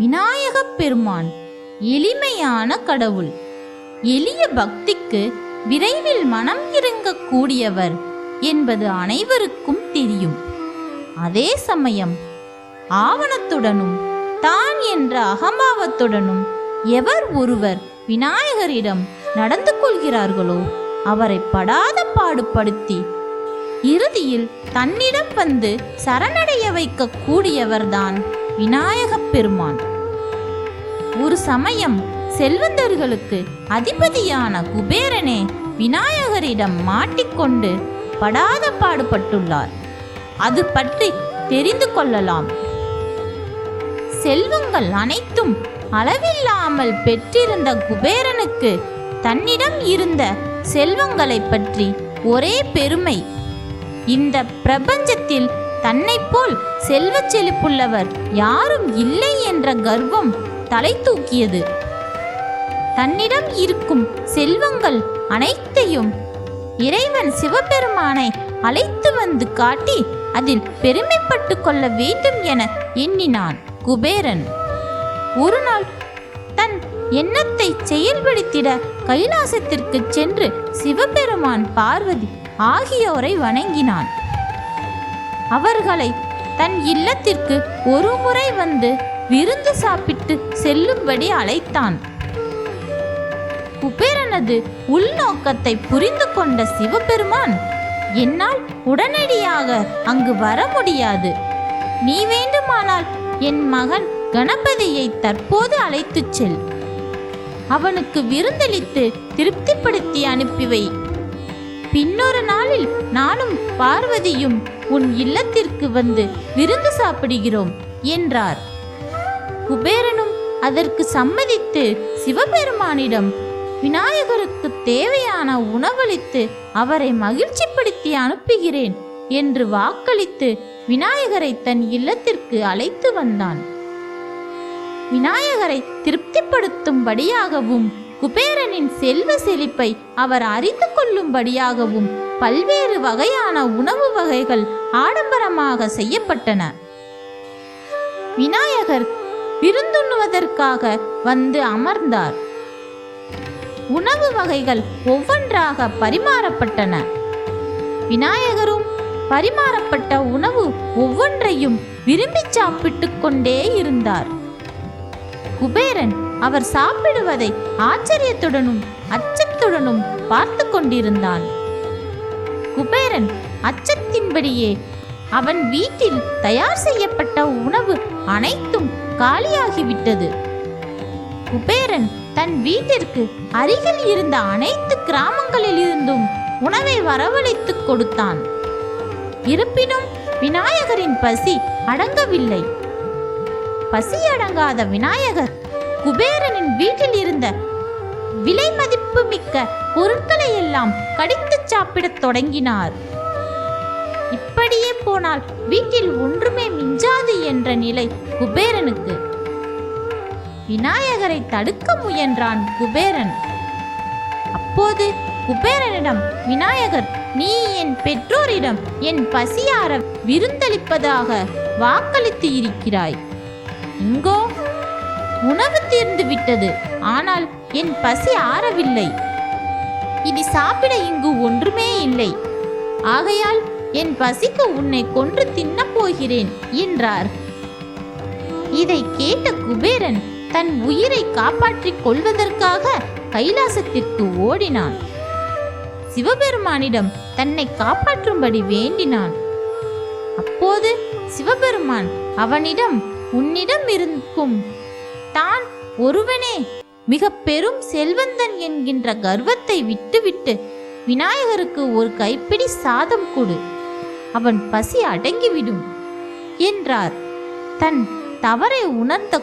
விநாயகப் பெருமான் எளிமையான கடவுள். எளிய பக்திக்கு விரைவில் மனம் இறங்கக்கூடியவர் என்பது அனைவருக்கும் தெரியும். அதே சமயம் ஆவணத்துடனும் தான் என்ற அகம்பாவத்துடனும் எவர் ஒருவர் விநாயகரிடம் நடந்து கொள்கிறார்களோ அவரை படாத பாடுபடுத்தி இறுதியில் தன்னிடம் வந்து சரணடைய வைக்கக்கூடியவர்தான் விநாயகப் பெருமான். ஒரு சமயம் செல்வந்தர்களுக்கு அதிபதியான குபேரனே விநாயகரிடம் மாட்டிக்கொண்டு படாத பாடுபட்டுள்ளார். அது பற்றி தெரிந்து கொள்ளலாம். செல்வங்கள் அனைத்தும் அளவில்லாமல் பெற்றிருந்த குபேரனுக்கு தன்னிடம் இருந்த செல்வங்களைப் பற்றி ஒரே பெருமை. இந்த பிரபஞ்சத்தில் தன்னைப்போல் செல்வச் செழிப்புள்ளவர் யாரும் இல்லை என்ற கர்வம் தலை தூக்கியது. தன்னிடம் இருக்கும் செல்வங்கள் அனைத்தையும் இறைவன் சிவபெருமானை அழைத்து வந்து காட்டி அதில் பெருமைப்பட்டு கொள்ள வேண்டும் என எண்ணினான் குபேரன். ஒரு நாள் தன் எண்ணத்தை செயல்படுத்திட கைலாசத்திற்கு சென்று சிவபெருமான் பார்வதி ஆகியோரை வணங்கினான். அவர்களை தன் இல்லத்திற்கு ஒரு முறை வந்து விருந்து சாப்பிட்டு செல்லும்படி அழைத்தான். குபேரனது உள்நோக்கத்தை புரிந்து கொண்ட சிவபெருமான் என்னால் உடனடியாக அங்கு வர முடியாது. நீ வேண்டுமானால் என் மகன் கணபதியை தற்போது அழைத்துச் செல். அவனுக்கு விருந்தளித்து திருப்திப்படுத்தி அனுப்பி வை. பின்னொரு நாளில் நானும் பார்வதியும் உன் இல்லத்திற்கு வந்து விருந்து சாப்பிடுகிறோம் என்றார். குபேரனும் அதற்கு சம்மதித்து சிவபெருமானிடம் விநாயகருக்கு தேவையான உணவளித்து அவரை மகிழ்ச்சிப்படுத்தி அனுப்புகிறேன் என்று வாக்களித்து விநாயகரை தன் இல்லத்திற்கு அழைத்து வந்தான். விநாயகரை திருப்திப்படுத்தும்படியாகவும் குபேரனின் செல்வ செழிப்பை அவர் அறிந்து கொள்ளும்படியாகவும் பல்வேறு வகையான உணவு வகைகள் ஆடம்பரமாக செய்யப்பட்டன. விநாயகர் விருந்துண்ணுவதற்காக வந்து அமர்ந்தார். உணவு வகைகள் ஒவ்வொன்றாக பரிமாறப்பட்டன. விநாயகரும் பரிமாறப்பட்ட உணவு ஒவ்வொன்றையும் விரும்பி சாப்பிட்டுக் கொண்டே இருந்தார். குபேரன் அவர் சாப்பிடுவதை ஆச்சரியத்துடனும் அச்சத்துடனும் பார்த்து கொண்டிருந்தான். குபேரன் அச்சத்தின்படியே அவன் வீட்டில் தயார் செய்யப்பட்ட உணவு அனைத்தும் காலியாகிவிட்டது. குபேரன் தன் வீட்டிற்கு அருகில் இருந்த அனைத்து கிராமங்களிலிருந்தும் உணவை வரவழைத்துக் கொடுத்தான். இருப்பினும் விநாயகரின் பசி அடங்கவில்லை. பசி அடங்காத விநாயகர் குபேரனின் வீட்டில் இருந்த விலை மதிப்பு மிக்க பொருட்களை எல்லாம் கடித்துச் சாப்பிடத் தொடங்கினார். இப்படியே போனால் வீட்டில் ஒன்றுமே மிஞ்சாது என்ற நிலை குபேரனுக்கு. விநாயகரை தடுக்க முயன்றான் குபேரன். அப்போது குபேரனிடம் விநாயகர் நீ என் பெற்றோரிடம் என் பசியார விருந்தளிப்பதாக வாக்களித்து இருக்கிறாய். இங்கோ உணவு தீர்ந்து விட்டது. ஆனால் என் பசி ஆறவில்லை. இனி சாப்பிட இங்கு ஒன்றுமே இல்லை. ஆகையால் என் பசிக்கு உன்னை கொன்று தின்னப் போகிறேன் என்றார். இதை கேட்ட குபேரன் தன் உயிரை காப்பாற்றிக் கொள்வதற்காக கைலாசத்திற்கு ஓடினான். சிவபெருமானிடம் தன்னை காப்பாற்றும்படி வேண்டினான். அப்போது சிவபெருமான் அவனிடம் உன்னிடம் இருக்கும் தான் ஒருவனே. மிக பெரும் செல்வந்தன் என்கின்ற கர்வத்தை விட்டுவிட்டு விநாயகருக்கு ஒரு கைப்பிடி சாதம் கொடு. அவன் பசி அடங்கிவிடும் என்றார். தன் தவறை உணர்ந்த